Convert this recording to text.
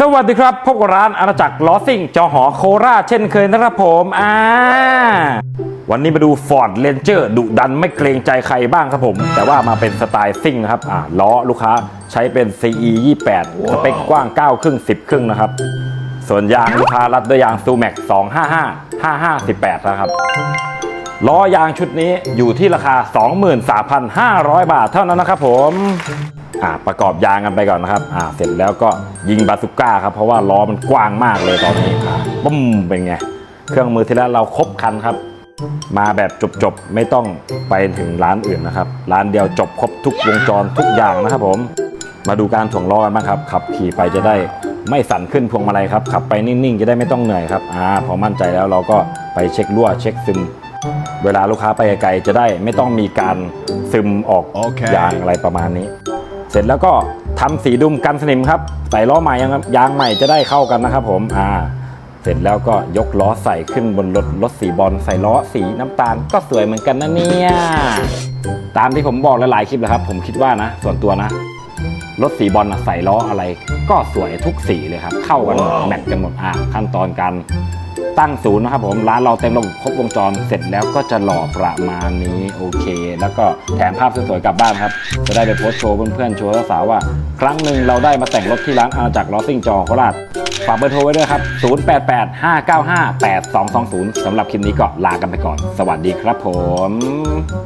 สวัสดีครับ พบกับร้านอาณาจักรล้อซิ่ง จอหอโคราชเช่นเคยนะครับผมอ่าวันนี้มาดู Ford Ranger ดุดันไม่เกรงใจใครบ้างครับผม แต่ว่ามาเป็นสไตล์ซิ่งนะครับอ่าล้อลูกค้าใช้เป็น CE 28 สเปคกว้าง 9 ครึ่ง 10 ครึ่งนะครับ ส่วนยางลูกค้ารัดด้วยยาง Sumac 255 5518 นะครับล้อยางชุดนี้อยู่ที่ราคา 23,500 บาทเท่านั้นนะครับผม อ่าประกอบยางกันไปก่อนนะครับอ่าเสร็จแล้วก็ยิงบาสุก้าครับเพราะว่าล้อมันกว้างมากเลยตอนนี้อ่าปุ้มเป็นไงเครื่องมือที่แล้วเราครบคันครับ มาแบบจบๆไม่ต้องไปถึงร้านอื่นนะครับร้านเดียวจบครบทุกวงจรทุกอย่างนะครับผม มาดูการถ่วงล้อกันบ้างครับขับขี่ไปจะได้ไม่สั่นขึ้นพวงมาลัยครับขับไปนิ่งๆ จะได้ไม่ต้องเหนื่อยครับอ่าพอมั่นใจแล้วเราก็ไปเช็ครั่วเช็คซึม เวลาลูกค้าไปไกลๆจะได้ไม่ต้องมีการซึมออกโอเคยางอะไรประมาณนี้ เสร็จแล้วก็ทำสีดุมกันสนิมครับใส่ล้อใหม่ยังครับยางใหม่จะได้เข้ากันนะครับผมอ่าเสร็จแล้วก็ยกล้อใส่ขึ้นบนรถรถสีบอลใส่ล้อสีน้ำตาลก็สวยเหมือนกันนะเนี่ยตามที่ผมบอกหลายๆคลิปแล้วครับ ผมคิดว่านะ ส่วนตัวนะรถสีบอลน่ะใส่ล้ออะไร ก็สวยทุกสีเลยครับ เข้ากันหมดแมทกันหมดอะขั้นตอนการ ตั้งศูนย์นะครับผมร้านเราเต็มระบบครบวงจรเสร็จแล้วก็จะหล่อประมาณนี้โอเค แล้วก็แถมภาพสวยๆกลับบ้านครับ จะได้ไปโพสโชว์เพื่อนๆโชว์สาวว่า ครั้งหนึ่งเราได้มาแต่งรถที่ร้านอาณาจักรลอซิ่งจอโคราชฝากเบอร์โทรไว้ด้วยครับ 0885958220สำหรับคลิปนี้ก็ลากันไปก่อน สวัสดีครับผม